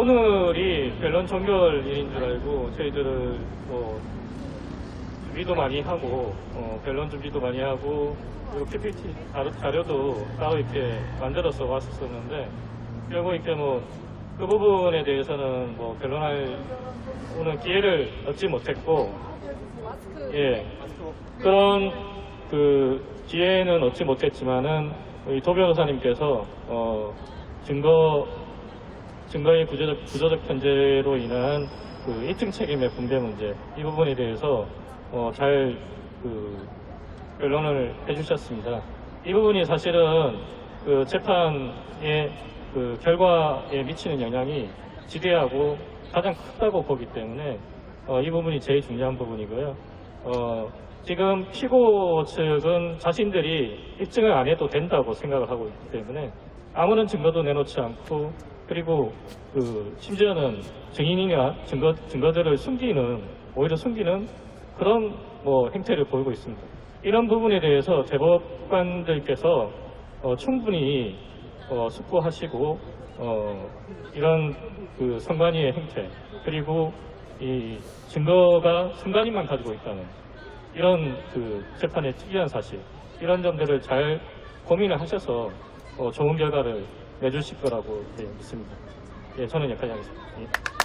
오늘이 변론 종결일인 줄 알고 저희들을 뭐 준비도 많이 하고 어, 변론 준비도 많이 하고 그리고 PPT 자료- 자료 도 따로 이렇게 만들어서 왔었었는데 결국 이렇게 뭐 그 부분에 대해서는 뭐 변론할 오는 기회를 얻지 못했고 예. 그런 그 기회는 얻지 못했지만은 우리 도 변호사님께서 어 증거 증거의 구조적, 구조적 편제로 인한 그 1층 책임의 분배 문제 이 부분에 대해서 어, 잘 그 변론을 해주셨습니다. 이 부분이 사실은 그 재판의 그 결과에 미치는 영향이 지대하고 가장 크다고 보기 때문에 어, 이 부분이 제일 중요한 부분이고요. 어, 지금 피고 측은 자신들이 입증을 안 해도 된다고 생각을 하고 있기 때문에 아무런 증거도 내놓지 않고 그리고 그 심지어는 증인이나 증거 증거들을 숨기는 오히려 숨기는 그런 뭐 행태를 보이고 있습니다. 이런 부분에 대해서 대법관들께서 어, 충분히 어, 숙고하시고 어, 이런 그 선관위의 행태 그리고 이 증거가 선관위만 가지고 있다는 이런 그 재판의 특이한 사실 이런 점들을 잘 고민을 하셔서 어, 좋은 결과를 내주실 거라고 예, 믿습니다. 예, 저는 여기까지 하겠습니다. 예.